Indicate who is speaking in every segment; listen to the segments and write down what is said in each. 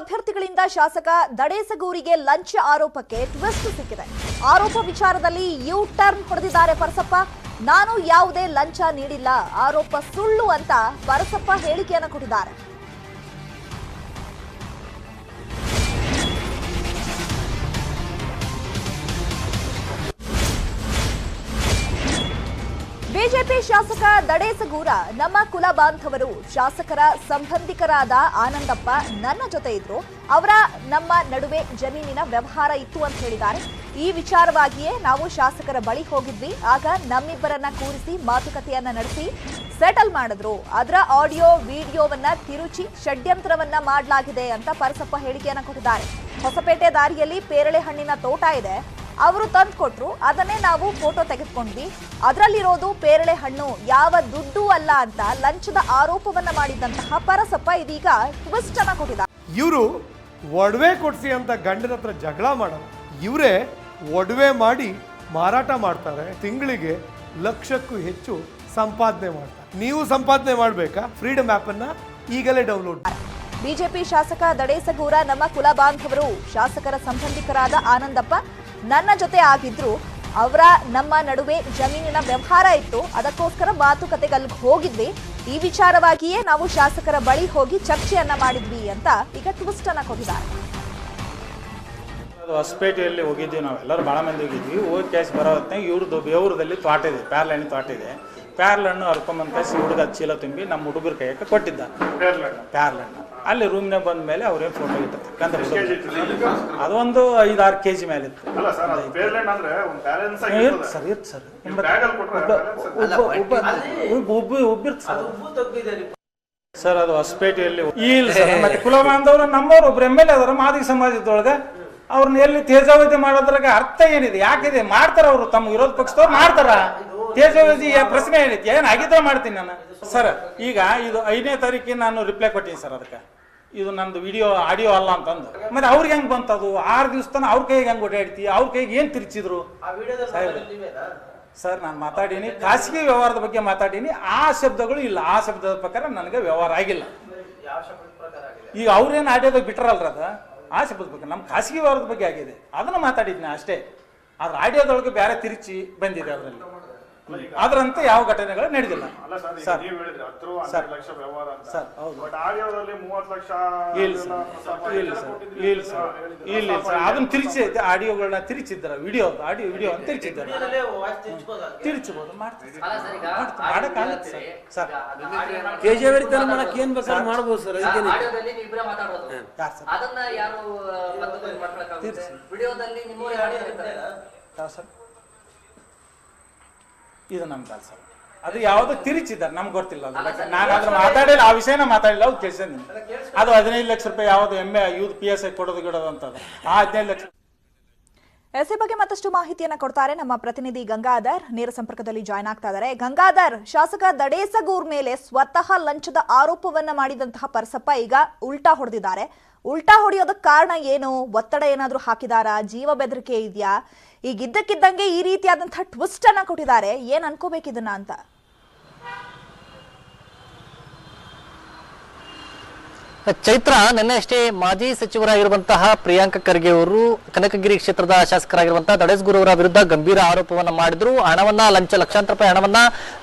Speaker 1: ಅಭ್ಯರ್ಥಿಗಳಿಂದ ಶಾಸಕ ದಡೇಸಗೂರಿಗೆ ಲಂಚ ಆರೋಪಕ್ಕೆ ಟ್ವಿಸ್ಟ್ ಸಿಕ್ಕಿದೆ. ಆರೋಪ ವಿಚಾರದಲ್ಲಿ ಯು ಟರ್ನ್ ಹೊಡೆದಿದ್ದಾರೆ ಪರಸಪ್ಪ. ನಾನು ಯಾವುದೇ ಲಂಚ ನೀಡಿಲ್ಲ. ಆರೋಪ ಸುಳ್ಳು ಅಂತ ಪರಸಪ್ಪ ಹೇಳಿಕೆಯನ್ನು ಕೊಟ್ಟಿದ್ದಾರೆ. ಶಾಸಕ ದಡೇಸಗೂರ ನಮ್ಮ ಕುಲ ಬಾಂಧವರು ಶಾಸಕರ ಸಂಬಂಧಿಕರಾದ ಆನಂದಪ್ಪ ನನ್ನ ಜೊತೆ ಇದ್ರು. ಅವರ ನಮ್ಮ ನಡುವೆ ಜಮೀನಿನ ವ್ಯವಹಾರ ಇತ್ತು ಅಂತ ಹೇಳಿದ್ದಾರೆ. ಈ ವಿಚಾರವಾಗಿಯೇ ನಾವು ಶಾಸಕರ ಬಳಿ ಹೋಗಿದ್ವಿ. ಆಗ ನಮ್ಮಿಬ್ಬರನ್ನ ಕೂರಿಸಿ ಮಾತುಕತೆಯನ್ನ ನಡೆಸಿ ಸೆಟಲ್ ಮಾಡಿದ್ರು. ಅದರ ಆಡಿಯೋ ವಿಡಿಯೋವನ್ನ ತಿರುಚಿ ಷಡ್ಯಂತ್ರವನ್ನ ಮಾಡಲಾಗಿದೆ ಅಂತ ಪರಸಪ್ಪ ಹೇಳಿಕೆಯನ್ನ ಕೊಟ್ಟಿದ್ದಾರೆ. ಹೊಸಪೇಟೆ ದಾರಿಯಲ್ಲಿ ಪೇರಳೆ ಹಣ್ಣಿನ ತೋಟ ಇದೆ. ಅವರು ತಂದು ಕೊಟ್ರು ಅದನ್ನೇ ನಾವು ಫೋಟೋ ತೆಗೆದುಕೊಂಡ್ವಿ. ಅದರಲ್ಲಿರೋದು ಪೇರಳೆ ಹಣ್ಣು ಯಾವ ದುಡ್ಡು ಅಲ್ಲ ಅಂತ ಲಂಚದ ಆರೋಪವನ್ನ ಮಾಡಿದಂತಹ ಪರಸಪ್ಪ ಇದೀಗ ಟ್ವಿಸ್ಟ್ ಅನ್ನ ಕೊಟ್ಟಿದ್ದಾರೆ.
Speaker 2: ಇವರು ಒಡವೆ ಕೊಡಿಸಿ ಅಂತ ಗಂಡನ ಹತ್ರ ಜಗಳ ಮಾಡಲ್ಲ. ಇವರೇ ಒಡವೆ ಮಾಡಿ ಮಾರಾಟ ಮಾಡ್ತಾರೆ. ತಿಂಗಳಿಗೆ ಲಕ್ಷಕ್ಕೂ ಹೆಚ್ಚು ಸಂಪಾದನೆ ಮಾಡ್ತಾರೆ. ನೀವು ಸಂಪಾದನೆ ಮಾಡಬೇಕಾ? ಫ್ರೀಡಮ್ ಆ್ಯಪನ್ನು ಈಗಲೇ ಡೌನ್ಲೋಡ್ ಮಾಡಿ.
Speaker 1: ಬಿಜೆಪಿ ಶಾಸಕ ದಡೇಸಗೂರ ನಮ್ಮ ಕುಲ ಬಾಂಧವರು ಶಾಸಕರ ಸಂಬಂಧಿಕರಾದ ಆನಂದಪ್ಪ ನನ್ನ ಜೊತೆ ಆಗಿದ್ರು, ಅವರ ನಮ್ಮ ನಡುವೆ ಜಮೀನಿನ ವ್ಯವಹಾರ ಇತ್ತು. ಅದಕ್ಕೋಸ್ಕರ ಮಾತುಕತೆಗೆ ಅಲ್ಲಿಗೆ ಹೋಗಿದ್ವಿ. ಈ ವಿಚಾರವಾಗಿಯೇ ನಾವು ಶಾಸಕರ ಬಳಿ ಹೋಗಿ ಚರ್ಚೆಯನ್ನ ಮಾಡಿದ್ವಿ ಅಂತ ಈಗ ಟ್ವಿಸ್ಟ್ ಅನ್ನ ಕೊಟ್ಟಿದ್ದಾರೆ.
Speaker 3: ಹೊಸಪೇಟೆಯಲ್ಲಿ ಹೋಗಿದ್ವಿ ನಾವು. ಎಲ್ಲರೂ ಭಾಳ ಮಂದಿ ಹೋಗಿದ್ವಿ. ಹೋಗಿ ಕ್ಯಾಶ್ ಬರೋ ಹೊತ್ತಿನಾಗ ಇವ್ರದ್ದು ಬೇವ್ರದಲ್ಲಿ ತೋಟ ಇದೆ, ಪ್ಯಾರ್ಲ ಹಣ್ಣು ತೋಟ ಇದೆ. ಪ್ಯಾರ್ಲ ಹಣ್ಣು ಹರ್ಕೊಂಬಂದು ಕ್ಯಾಶ್ ಹುಡುಗ ಚೀಲ ತುಂಬಿ ನಮ್ಮ ಹುಡುಗರ ಕೈಯಕ್ಕೆ ಕೊಟ್ಟಿದ್ದ. ಪ್ಯಾರ್ಲ ಹಣ್ಣು. ಅಲ್ಲಿ ರೂಮ್ನಾಗ ಬಂದ ಮೇಲೆ ಅವ್ರೇನು ಫೋಟೋ ಇಟ್ಟಿರ್ತಕ್ಕಂಥ ಅದೊಂದು ಐದಾರು ಕೆ ಜಿ ಮೇಲೆ ಇತ್ತು.
Speaker 4: ಅಲ್ಲ ಸರ್
Speaker 3: ಇರ್ತು ಸರ್ ಇರ್ತು ಸರ್. ಸರ್. ಸರ್ ಅದು ಹೊಸಪೇಟೆಯಲ್ಲಿ ಇಲ್ಲ ಸರ್. ಮತ್ತೆ ಕುಲ ಬಾಂಧವರು ನಮ್ಮವ್ರು ಒಬ್ರು ಎಂ ಎಲ್ ಎ ಅದರ ಮಾದಿಗ ಸಮಾಜದೊಳಗೆ. ಅವ್ರನ್ನ ಎಲ್ಲಿ ತೇಜಾವಧಿ ಮಾಡೋದ್ರಾಗ ಅರ್ಥ ಏನಿದೆ? ಯಾಕಿದೆ? ಮಾಡ್ತಾರ ಅವರು ತಮ್ಮ ವಿರೋಧ ಪಕ್ಷದವ್ರು ಮಾಡ್ತಾರ? ತೇಜಾವಧಿ ಪ್ರಶ್ನೆ ಏನೈತಿ ಏನ್ ಆಗಿದ್ರೆ ಮಾಡ್ತೀನಿ ನಾನು? ಸರ್ ಈಗ ಇದು ಐದನೇ ತಾರೀಕಿಗೆ ನಾನು ರಿಪ್ಲೈ ಕೊಟ್ಟಿನಿ ಸರ್ ಅದಕ್ಕೆ. ಇದು ನಂದು ವಿಡಿಯೋ ಆಡಿಯೋ ಅಲ್ಲ ಅಂತಂದು. ಮತ್ತೆ ಅವ್ರಿಗೆ ಹೆಂಗ್ ಬಂತದು? ಆರು ದಿವಸ ತನಕ ಅವ್ರ ಕೈಗೆ ಹೆಂಗ್ ಓಡಾಡ್ತಿ? ಅವ್ರ ಕೈಗೆ ಏನ್ ತಿರ್ಚಿದ್ರು. ಸರ್. ನಾನು ಮಾತಾಡೀನಿ. ಖಾಸಗಿ ವ್ಯವಹಾರದ ಬಗ್ಗೆ ಮಾತಾಡೀನಿ. ಆ ಶಬ್ದಗಳು ಇಲ್ಲ. ಆ ಶಬ್ದದ ಪ್ರಕಾರ ನನಗೆ ವ್ಯವಹಾರ ಆಗಿಲ್ಲ. ಈಗ ಅವ್ರೇನು ಆಡಿಯೋದಾಗ ಬಿಟ್ರಲ್ರ ಅದ? ಆ ಶಬ್ದದ ಬಗ್ಗೆ ನಮ್ಮ ಖಾಸಗಿ ವ್ಯವಹಾರದ ಬಗ್ಗೆ ಆಗಿದೆ. ಅದನ್ನ ಮಾತಾಡಿದ್ನಿ ಅಷ್ಟೇ. ಆದ್ರೆ ಆಡಿಯೋದೊಳಗೆ ಬೇರೆ ತಿರುಚಿ ಬಂದಿದೆ ಅದರಲ್ಲಿ. ಅದರಂತೆ ಯಾವ ಘಟನೆಗಳು ನಡೆದಿಲ್ಲ.
Speaker 4: ಅಲ್ಲ ಸರ್
Speaker 3: ಸರ್
Speaker 4: ನೀವು ಹೇಳಿದ್ರಿ ಹತ್ತು ಲಕ್ಷ ವ್ಯವಹಾರ ಅಂತ.
Speaker 3: ಸರ್ ಹೌದು.
Speaker 4: ಬಟ್ ಆಡಿಯೋದಲ್ಲಿ ಮೂವತ್ತು ಲಕ್ಷ
Speaker 3: ಇಲ್ಲ ಸರ್ ಇಲ್ಲ ಸರ್ ಇಲ್ಲ ಸರ್ ಇಲ್ಲ ಸರ್ ಅದನ್ನ ತಿರುಚಿ ಆಡಿಯೋಗಳನ್ನ ತಿರುಚಿದ್ರ ವಿಡಿಯೋ ಆಡಿಯೋ ವಿಡಿಯೋ ಅಂತ ತಿರುಚಿದ್ದಾರೆ. ತಿರುಚಬಹುದು ಮಾಡ್ತೀವಿ ಮಾಡಕ್ಕಾಗತ್ತೆ ಸರ್. ಸರ್.
Speaker 5: ಮಾಡಕ್ ಏನ್ ಬೇಕಾದ್ರೆ ಮಾಡ್ಬೋದು ಸರ್
Speaker 6: ಅದನ್ನ ಯಾರು ವಿಡಿಯೋದಲ್ಲಿ
Speaker 3: ಸರ್? ಇದು ನಮ್ಮ ಕೆಲಸ. ಅದು ಯಾವ್ದು ತಿರುಚಿದ್ದಾರೆ ನಮ್ಗೆ ಗೊತ್ತಿಲ್ಲ ಅದು. ನಾನು ಅದ್ರ ಮಾತಾಡಿಲ್ಲ ಆ ವಿಷಯನ ಮಾತಾಡಿಲ್ಲ ಅವ್ರು ಕೇಳಿಸಿದ್ದೀನಿ ಅದು ಹದಿನೈದು ಲಕ್ಷ ರೂಪಾಯಿ ಯಾವ್ದು ಎಮ್ಮೆ ಯೂತ್ ಪಿ ಎಸ್ ಐ ಕೊಡೋದು ಗಿಡೋದು ಅಂತದ್ದು. ಆ ಹದಿನೈದು ಲಕ್ಷ
Speaker 1: ಎಸ್ ಬಗ್ಗೆ ಮತ್ತಷ್ಟು ಮಾಹಿತಿಯನ್ನ ಕೊಡ್ತಾರೆ ನಮ್ಮ ಪ್ರತಿನಿಧಿ ಗಂಗಾಧರ್. ನೇರ ಸಂಪರ್ಕದಲ್ಲಿ ಜಾಯ್ನ್ ಆಗ್ತಾ ಇದ್ದಾರೆ ಗಂಗಾಧರ್ ಶಾಸಕ ದಡೇಸಗೂರ್ ಮೇಲೆ ಸ್ವತಃ ಲಂಚದ ಆರೋಪವನ್ನ ಮಾಡಿದಂತಹ ಪರಸಪ್ಪ ಈಗ ಉಲ್ಟಾ ಹೊಡೆದಿದ್ದಾರೆ. ಉಲ್ಟಾ ಹೊಡೆಯೋದಕ್ಕೆ ಕಾರಣ ಏನು? ಒತ್ತಡ ಏನಾದ್ರೂ ಹಾಕಿದಾರಾ? ಜೀವ ಬೆದರಿಕೆ ಇದೆಯಾ? ಈಗ ಇದ್ದಕ್ಕಿದ್ದಂಗೆ ಈ ರೀತಿಯಾದಂತಹ ಟ್ವಿಸ್ಟ್ ಅನ್ನ ಕೊಟ್ಟಿದ್ದಾರೆ. ಏನ್ ಅನ್ಕೋಬೇಕು ಇದನ್ನ ಅಂತ?
Speaker 7: ಚೈತ್ರ, ನಿನ್ನೆ ಅಷ್ಟೇ ಮಾಜಿ ಸಚಿವರಾಗಿರುವಂತಹ ಪ್ರಿಯಾಂಕ ಖರ್ಗೆ ಅವರು ಕನಕಗಿರಿ ಕ್ಷೇತ್ರದ ಶಾಸಕರಾಗಿರುವಂತಹ ದಡೇಸ್ಗುರು ಅವರ ವಿರುದ್ಧ ಗಂಭೀರ ಆರೋಪವನ್ನ ಮಾಡಿದ್ರು. ಹಣವನ್ನ, ಲಂಚ, ಲಕ್ಷಾಂತರ ರೂಪಾಯಿ ಹಣವನ್ನ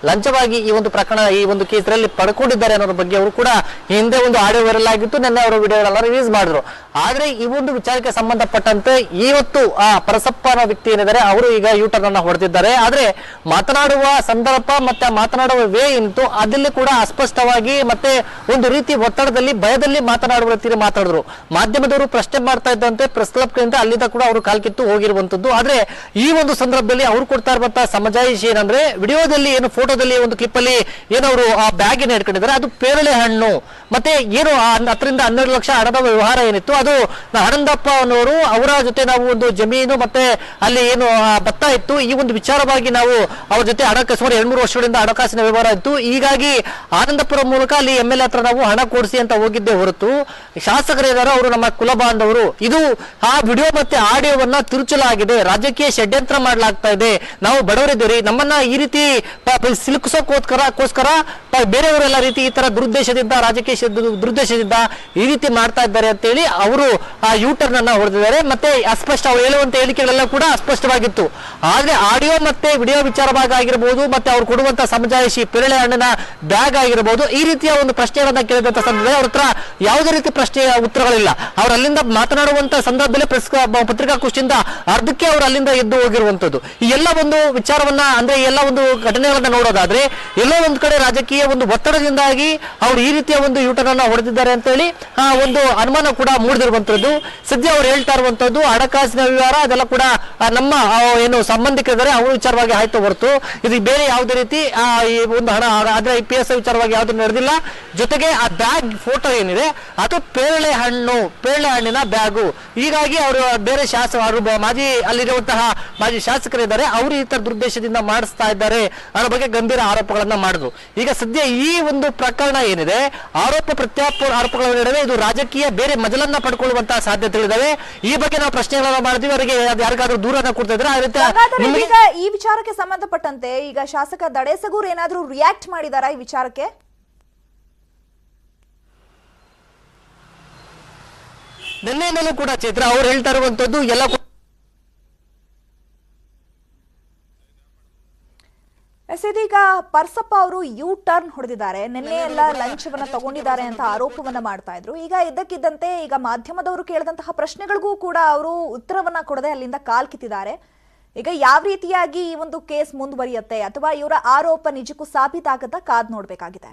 Speaker 7: ಲಂಚವಾಗಿ ಈ ಒಂದು ಪ್ರಕರಣ, ಈ ಒಂದು ಕೇಸರಲ್ಲಿ ಪಡ್ಕೊಂಡಿದ್ದಾರೆ ಅನ್ನೋದ್ರ ಬಗ್ಗೆ ಅವರು ಕೂಡ ಹಿಂದೆ ಒಂದು ಆಡಿಯೋ ವೈರಲ್ ಆಗಿತ್ತು. ನಿನ್ನೆ ಅವರು ವಿಡಿಯೋ ರಿಲೀಸ್ ಮಾಡಿದ್ರು. ಆದ್ರೆ ಈ ಒಂದು ವಿಚಾರಕ್ಕೆ ಸಂಬಂಧಪಟ್ಟಂತೆ ಇವತ್ತು ಆ ಪರಸಪ್ಪ ಅನ್ನೋ ವ್ಯಕ್ತಿ ಏನಿದ್ದಾರೆ, ಅವರು ಈಗ ಯೂಟರ್ನ್ ಅನ್ನ ಹೊಡೆದಿದ್ದಾರೆ. ಆದ್ರೆ ಮಾತನಾಡುವ ಸಂದರ್ಭ ಮತ್ತೆ ಮಾತನಾಡುವ ವೇ ಇಂತು ಅದಲ್ಲಿ ಕೂಡ ಅಸ್ಪಷ್ಟವಾಗಿ ಮತ್ತೆ ಒಂದು ರೀತಿ ಒತ್ತಡದಲ್ಲಿ, ಭಯದಲ್ಲಿ ಮಾತನಾಡುವ ರೀತಿಯಲ್ಲಿ ಮಾತಾಡಿದ್ರು. ಮಾಧ್ಯಮದವರು ಪ್ರಶ್ನೆ ಮಾಡ್ತಾ ಇದ್ದಂತೆ ಪ್ರೆಸ್ ಕ್ಲಬ್ ಕಡೆಯಿಂದ ಅಲ್ಲಿಂದ ಕೂಡ ಅವರು ಕಾಲ್ಕಿತ್ತು ಹೋಗಿರುವಂತದ್ದು. ಆದ್ರೆ ಈ ಒಂದು ಸಂದರ್ಭದಲ್ಲಿ ಅವ್ರು ಕೊಡ್ತಾ ಇರುವಂತಹ ಸಮಜಾಯಿಷಿ ಏನಂದ್ರೆ, ವಿಡಿಯೋದಲ್ಲಿ ಏನು ಫೋಟೋದಲ್ಲಿ ಒಂದು ಕ್ಲಿಪ್ ಅಲ್ಲಿ ಏನವರು ಆ ಬ್ಯಾಗ್ ಅನ್ನು ಹಿಡ್ಕೊಂಡಿದ್ದಾರೆ. ಅದು ಪೇರಳೆ ಹಣ್ಣು. ಮತ್ತೆ ಏನು ಹತ್ತರಿಂದ ಹನ್ನೆರಡು ಲಕ್ಷ ಹಣದ ವ್ಯವಹಾರ ಏನಿತ್ತು ಅದು ಆನಂದಪ್ಪ ಅನ್ನೋರು ಅವರ ಜೊತೆ ನಾವು ಒಂದು ಜಮೀನು ಮತ್ತೆ ಅಲ್ಲಿ ಏನು ಭತ್ತ ಇತ್ತು. ಈ ಒಂದು ವಿಚಾರವಾಗಿ ನಾವು ಅವ್ರ ಜೊತೆ ಹಣಕಾಸು ಸುಮಾರು ಎರಡ್ ಮೂರು ವರ್ಷಗಳಿಂದ ಹಣಕಾಸಿನ ವ್ಯವಹಾರ ಇತ್ತು. ಹೀಗಾಗಿ ಆನಂದಪುರ ಮೂಲಕ ಅಲ್ಲಿ ಎಂ ಎಲ್ ಹತ್ರ ನಾವು ಹಣ ಕೊಡಿಸಿ ಅಂತ ಹೋಗಿದ್ದೆ ಹೊರತು ಶಾಸಕರಿದ್ದಾರೆ ಅವರು ನಮ್ಮ ಕುಲ ಬಾಂಧವರು. ಇದು ಆ ವಿಡಿಯೋ ಮತ್ತೆ ಆಡಿಯೋವನ್ನ ತಿರುಚಲಾಗಿದೆ. ರಾಜಕೀಯ ಷಡ್ಯಂತ್ರ ಮಾಡಲಾಗ್ತಾ ಇದೆ. ನಾವು ಬಡವರಿದ್ದೀರಿ. ನಮ್ಮನ್ನ ಈ ರೀತಿ ಸಿಲುಕಿಸೋಕೋಸ್ಕರ ಬೇರೆಯವರೆಲ್ಲ ರೀತಿ ಈ ತರ ದುರುದ್ದೇಶದಿಂದ, ರಾಜಕೀಯ ದುರುದ್ದೇಶದಿಂದ ಈ ರೀತಿ ಮಾಡ್ತಾ ಇದ್ದಾರೆ ಅಂತೇಳಿ ಅವರು ಆ ಯೂಟರ್ನ್ ಅನ್ನ ಹೊಡೆದಿದ್ದಾರೆ. ಮತ್ತೆ ಅಸ್ಪಷ್ಟ ಅವ್ರು ಹೇಳುವಂತ ಹೇಳಿಕೆಗಳೆಲ್ಲ ಕೂಡ ಅಸ್ಪಷ್ಟವಾಗಿತ್ತು. ಆದ್ರೆ ಆಡಿಯೋ ಮತ್ತೆ ವಿಡಿಯೋ ವಿಚಾರವಾಗಿ ಆಗಿರಬಹುದು ಮತ್ತೆ ಅವ್ರು ಕೊಡುವಂತ ಸಮಜಾಯಿಷಿ ಪೇರಳೆ ಹಣ್ಣಿನ ಬ್ಯಾಗ್ ಆಗಿರಬಹುದು ಈ ರೀತಿಯ ಒಂದು ಪ್ರಶ್ನೆಗಳನ್ನ ಕೇಳಿದಂತ ಸಂದರ್ಭದಲ್ಲಿ ಅವ್ರ ಹತ್ರ ಯಾವುದೇ ರೀತಿ ಪ್ರಶ್ನೆಯ ಉತ್ತರಗಳಿಲ್ಲ. ಅವ್ರು ಅಲ್ಲಿಂದ ಮಾತನಾಡುವಂತ ಸಂದರ್ಭದಲ್ಲಿ ಪ್ರೆಸ್ ಪತ್ರಿಕಾಗೋಷ್ಠಿಯಿಂದ ಅರ್ಧಕ್ಕೆ ಅವ್ರು ಅಲ್ಲಿಂದ ಎದ್ದು ಹೋಗಿರುವಂತದ್ದು. ಈ ಎಲ್ಲ ಒಂದು ವಿಚಾರವನ್ನ, ಅಂದ್ರೆ ಎಲ್ಲ ಒಂದು ಘಟನೆಗಳನ್ನ ನೋಡೋದಾದ್ರೆ, ಎಲ್ಲೋ ಒಂದು ಕಡೆ ರಾಜಕೀಯ ಒಂದು ಒತ್ತಡದಿಂದಾಗಿ ಅವ್ರು ಈ ರೀತಿಯ ಒಂದು ಯೂಟರ್ನ್ ಅನ್ನ ಹೊಡೆದಿದ್ದಾರೆ ಅಂತ ಹೇಳಿ ಒಂದು ಅನುಮಾನ ಕೂಡ ಮೂಡಿದಿರುವಂತದ್ದು ಸದ್ಯ ಅವ್ರು ಹೇಳ್ತಾ ಇರುವಂತದ್ದು, ಹಣಕಾಸಿನ ವ್ಯವಹಾರ ಅದೆಲ್ಲ ಕೂಡ ನಮ್ಮ ಏನು ಸಂಬಂಧಿಕರಿದ್ದಾರೆ ಅವರು ವಿಚಾರವಾಗಿ ಆಯ್ತು ಹೊರತು. ಇದು ಬೇರೆ ಯಾವುದೇ ರೀತಿ ಈ ಒಂದು ಹಣ ಆದ್ರೆ ಈ ಪಿ ಎಸ್ ವಿಚಾರವಾಗಿ ಯಾವ್ದು ನಡೆದಿಲ್ಲ. ಜೊತೆಗೆ ಆ ಬ್ಯಾಗ್ ಫೋಟೋ ಏನಿದೆ, ಅದು ಪೇರಳೆ ಹಣ್ಣು ಪೇರಳೆ ಹಣ್ಣಿನ ಬ್ಯಾಗು. ಹೀಗಾಗಿ ಅವರು ಬೇರೆ ಶಾಸಕ ಮಾಜಿ ಅಲ್ಲಿರುವಂತಹ ಮಾಜಿ ಶಾಸಕರಿದ್ದಾರೆ, ಅವರು ಈ ತರ ದುರುದ್ದೇಶದಿಂದ ಮಾಡಿಸ್ತಾ ಇದ್ದಾರೆ ಅನ್ನೋ ಬಗ್ಗೆ ಗಂಭೀರ ಆರೋಪಗಳನ್ನ ಮಾಡಿದ್ರು. ಈಗ ಸದ್ಯ ಈ ಒಂದು ಪ್ರಕರಣ ಏನಿದೆ, ಆರೋಪ ಪ್ರತ್ಯಾಪ ಆರೋಪಗಳ ನಡುವೆ ಇದು ರಾಜಕೀಯ ಬೇರೆ ಮಜಲನ್ನ ಪಡ್ಕೊಳ್ಳುವಂತಹ ಸಾಧ್ಯತೆಗಳಿದಾವೆ. ಈ ಬಗ್ಗೆ ನಾವು ಪ್ರಶ್ನೆಗಳನ್ನ ಮಾಡಿದ್ವಿ ಅವರಿಗೆ ಯಾರಿಗಾದ್ರೂ ದೂರನ ಕೊಡ್ತಾ ಇದ್ರೆ ಆ ರೀತಿ ನಿಮಗೆ
Speaker 1: ಈಗ ಈ ವಿಚಾರಕ್ಕೆ ಸಂಬಂಧಪಟ್ಟಂತೆ ಈಗ ಶಾಸಕ ದಡೇಸಗೂರ್ ಏನಾದ್ರೂ ರಿಯಾಕ್ಟ್ ಮಾಡಿದಾರ ಈ ವಿಚಾರಕ್ಕೆ?
Speaker 7: ನಿನ್ನೆಯಿಂದಲೂ ಕೂಡ ಚೈತ್ರ ಅವ್ರು ಹೇಳ್ತಾ ಇರುವಂತದ್ದು ಎಲ್ಲ
Speaker 1: ಇದೀಗ ಪರ್ಸಪ್ಪ ಅವರು ಯು ಟರ್ನ್ ಹೊಡೆದಿದ್ದಾರೆ. ನಿನ್ನೆ ಎಲ್ಲ ಲಂಚವನ್ನ ತಗೊಂಡಿದ್ದಾರೆ ಅಂತ ಆರೋಪವನ್ನ ಮಾಡ್ತಾ ಇದ್ರು. ಈಗ ಇದ್ದಕ್ಕಿದ್ದಂತೆ ಈಗ ಮಾಧ್ಯಮದವರು ಕೇಳಿದಂತಹ ಪ್ರಶ್ನೆಗಳಿಗೂ ಕೂಡ ಅವರು ಉತ್ತರವನ್ನ ಕೊಡದೆ ಅಲ್ಲಿಂದ ಕಾಲ್ ಕಿತ್ತಿದ್ದಾರೆ. ಈಗ ಯಾವ ರೀತಿಯಾಗಿ ಈ ಒಂದು ಕೇಸ್ ಮುಂದುವರಿಯುತ್ತೆ ಅಥವಾ ಇವರ ಆರೋಪ ನಿಜಕ್ಕೂ ಸಾಬೀತಾಗದ ಕಾದ್ ನೋಡ್ಬೇಕಾಗಿದೆ.